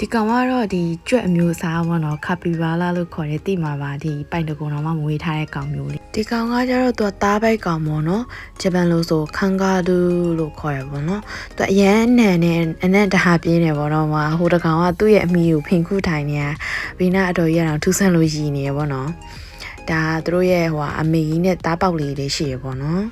ဒီကောင်ကတော့ဒီကြွက်အမျိုးအစားပေါ့နော်ကာပီဘာလာလို့ခေါ်တဲ့တိမာပါဒီပိုင်တကုံတော်မှမွေးထားတဲ့ကောင်မျိုးလေးဒီကောင်ကကျတော့သူကသားပိုက်ကောင်ပေါ့နော်ဂျပန်လို့ဆိုခန်ဂါဒူလို့ခေါ်ရပေါ့နော်သူအရန်နန်နဲ့အနက်တဟာပြင်းနေပေါ့နော်မှာဟိုတကောင်ကသူ့ရဲ့အမိကိုဖိန်ခုထိုင်နေတာဘီနာအတော်ရအောင်ထူးဆန်းလို့ရည်နေရပေါ့နော်ဒါသူတို့ရဲ့ဟိုအမေကြီးနဲ့သားပေါက်လေးတွေရှိရပေါ့နော်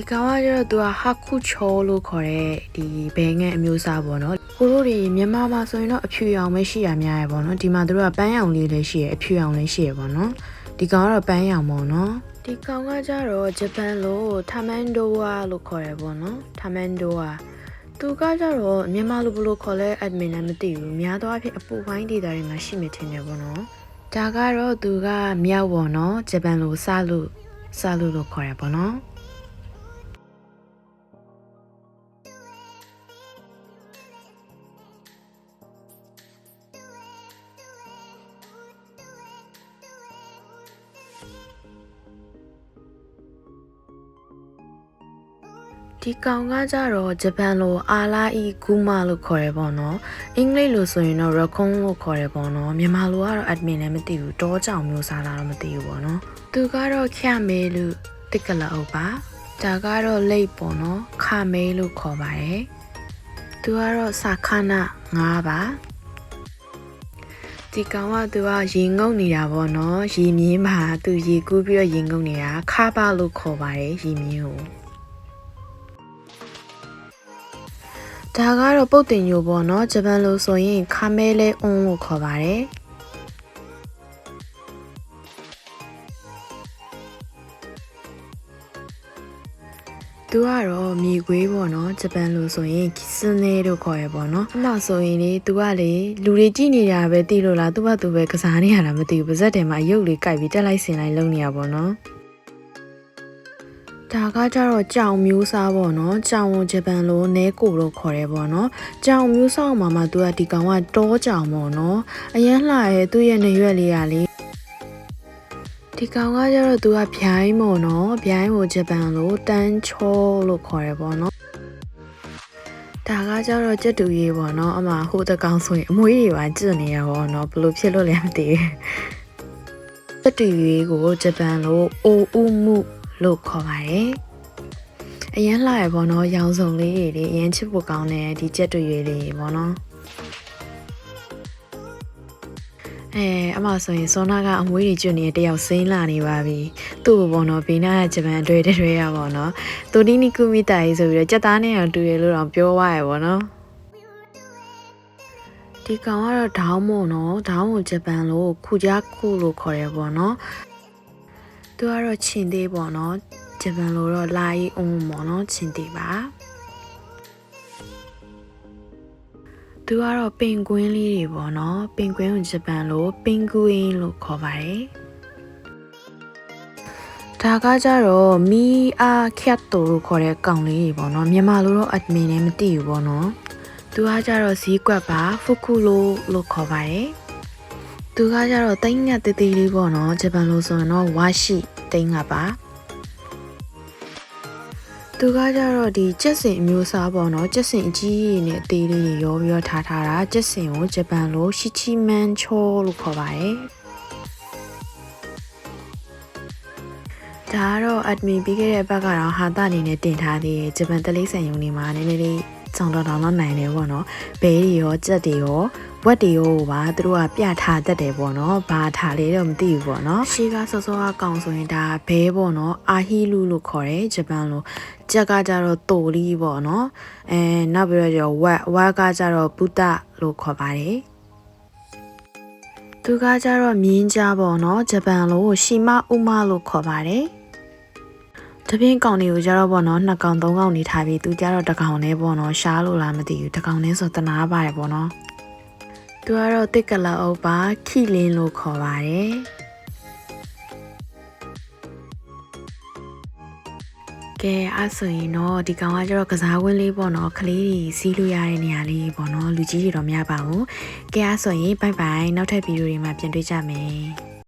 ဒီကောင်ကကျတော့သူကဟာခုချောလို့ခေါ်တဲ့ဒီဘဲငယ်အမျိုးအစားပေါ့နော်ကိုတို့တွေမြန်မာမှာဆိုရင်တော့အဖြူရောင်ပဲရှိရများရပေါ့နော်ဒီမှာသူတို့ကပန်းရောင်လေးလည်းရှိရအဖြူရောင်လည်းရှိရပေါ့နော်ဒီကောင်ကတော့ပန်းရောင်ပေါ့နော်ဒီကောင်ကကျတော့ဂျပန်လို့ထာမန်ဒိုဝါလို့ခေါ်ရပေါ့နော်ထာမန်ဒိုဝါသူကကြတော့မြန်မာလိုဘလို့ခေါ်လဲ admin လည်းမသိဘူးများသောအားဖြင့်အပူပိုင်းဒေတာတွေမှာရှိမှထင်တယ်ပေါ့နော်ဒါကတော့သူကမြောက်ပေါ့နော်ဂျပန်လိုစလို့စလို့လို့ခေါ်ရပေါ့နော် ဒီကောင်ကကြတော့ဂျပန်လိုအာလာအီဂူမာလို့ခေါ်ရပေါ့နော်အင်္ဂလိပ်လိုဆိုရင်တော့ raccoon လို့ခေါ်ရပေါ့နော်မြန်မာလိုကတော့ admin လည်းမသိဘူးတောကြောင်မျိုးစားတာတော့မသိဘူးပေါ့နော်သူကတော့ခရမဲလို့တိကလာအုပ်ပါဒါကတော့လိတ်ပေါ့နော်ခမဲလို့ခေါ်ပါတယ်သူကတော့စာခနာ9ပါဒီကောင်ကသူကရေငုံနေတာပေါ့နော်ရေမြင်းပါသူရေကူးပြီးတော့ရေငုံနေတာခါပါလို့ခေါ်ပါတယ်ရေမြင်းကို ဒါကတော့ပုတ်တင်ညိုပေါ့နော်ဂျပန်လိုဆိုရင်ခါမဲလဲအွန်းလို့ခေါ်ပါတယ်သူကတော့မြေခွေးပေါ့နော်ဂျပန်လိုဆိုရင်ကီစနေလို့ခေါ်ရပေါ့နော်အမှဆိုရင်လေသူကလေလူတွေကြည့်နေတာပဲသိလို့လားသူကသူပဲကစားနေရတာမသိဘူးပါဇက်တယ်မှာရုပ်လေးကြိုက်ပြီးတက်လိုက်ဆင်လိုက်လုပ်နေရပေါ့နော် ဒါကကြတော့ကြောင်မျိုးစားပေါ့နော်ကြောင်ကိုဂျပန်လိုနဲကိုလို့ခေါ်ရဲပေါ့နော်ကြောင်မျိုးစားမှာမှသူကဒီကောင်ကတောကြောင်ပေါ့နော်အရန်လှရဲသူ့ရဲ့နေရွက်လေးကလေဒီကောင်ကကြတော့သူကဗျိုင်းပေါ့နော်ဗျိုင်းကိုဂျပန်လိုတန်းချောလို့ခေါ်ရဲပေါ့နော်ဒါကကြတော့ကြက်တူရေးပေါ့နော်အမဟိုတကောင်ဆိုရင်အမွေးတွေပါကျွတ်နေရပေါ့နော်ဘလို့ဖြစ်လို့လဲမသိဘူးကြက်တူရေးကိုဂျပန်လိုအိုဥမှု လို့ခေါ်ပါတယ်။အရန်လှရပေါ့နော်ရောင်စုံလေးတွေလေအရန်ချစ်ဖို့ကောင်းတဲ့ဒီကြက်တွေရွေးလေးပေါ့နော်။အဲအမဆိုရင်စောနာကအမွေးတွေကျွတ်နေတဲ့တယောက်စိမ့်လာနေပါပြီ။သူ့ဘောပေါ့နော်ဘေးနားကဂျပန်တွေတွေရပေါ့နော်။တိုနီနီကူမီတာကြီးဆိုပြီးတော့ကြက်သားနဲ့အောင်တူရလို့တော့ပြောသွားရပေါ့နော်။ဒီကောင်ကတော့ဒေါင်းမို့နော်ဒေါင်းကိုဂျပန်လို့ခုကြားခုလို့ခေါ်ရပေါ့နော်။ သူကတော့ချင်သေးပေါ့နော်ဂျပန်လိုတော့လာရီအုံးပေါ့နော်ချင်သေးပါသူကတော့ပင်ကွင်းလေးတွေပေါ့နော်ပင်ကွင်းကိုဂျပန်လိုပင်ကွင်းလို့ခေါ်ပါတယ်ဒါကကြတော့မီအာခက်တိုလို့ခေါ်တဲ့ကောင်လေးတွေပေါ့နော်မြန်မာလိုတော့ admin နဲ့မသိဘူးပေါ့နော်သူကကြတော့ဈေးကွက်ပါဖုခုလိုလို့ခေါ်ပါတယ် သူကကြတော့တိတ်ငတ်တေးသေးလေးပေါ့နော်ဂျပန်လိုဆိုရင်တော့ဝါရှိတိတ်ငတ်ပါသူကကြတော့ဒီကြက်စင်အမျိုးအစားပေါ့နော်ကြက်စင်အကြီးကြီးနဲ့အသေးလေးတွေရောပြီးတော့ထားထားတာကြက်စင်ကိုဂျပန်လိုရှီချီမန်ချောလို့ခေါ်ပါတယ်ဒါကတော့ admin ပြီးခဲ့တဲ့ဘက်ကတော့ဟာတာအနေနဲ့တင်ထားသေးတယ်ဂျပန်တလေးဆန်ယုံနေမှာနည်းနည်းလေးကြောင်တော်တော်တော့နိုင်တယ်ပေါ့နော်ဘဲတွေရောကြက်တွေရော ဝက်တွေရောပါသူတို့ကပြထားတတ်တယ်ပေါ့နော်ဘာထားလေတော့မသိဘူးပေါ့နော်ရှေးကစောစောကကောင်ဆိုရင်ဒါဘဲပေါ့နော်အာဟီလူလို့ခေါ်တယ်ဂျပန်လိုကြက်ကကြတော့တိုလီပေါ့နော်အဲနောက်ပြီးတော့ကျဝက်ဝက်ကကြတော့ပုတလို့ခေါ်ပါတယ်သူကကြတော့မြင်းကြားပေါ့နော်ဂျပန်လိုရှီမဥမလို့ခေါ်ပါတယ်တပင်းကောင်တွေကိုကြတော့ပေါ့နော်နှစ်ကောင်သုံးကောင်နေထားပြီးသူကြတော့တစ်ကောင်နဲ့ပေါ့နော်ရှားလို့လားမသိဘူးတစ်ကောင်နဲ့ဆိုတနာပါတယ်ပေါ့နော် သူကတော့တစ်ကလာအုပ်ပါခိလင်းလို့ခေါ်ပါတယ်ကဲအဲ့ဆိုရင်တော့ဒီကောင်ကကျတော့ကစားဝင်းလေးပေါ့နော်ကလေးတွေစီးလို့ရတဲ့နေရာလေးပေါ့နော်လူကြီးတွေတော့မရပါဘူးကဲအဲ့ဆိုရင်ဘိုင်ဘိုင်နောက်ထပ်ဗီဒီယိုတွေမှာပြန်တွေ့ကြမယ်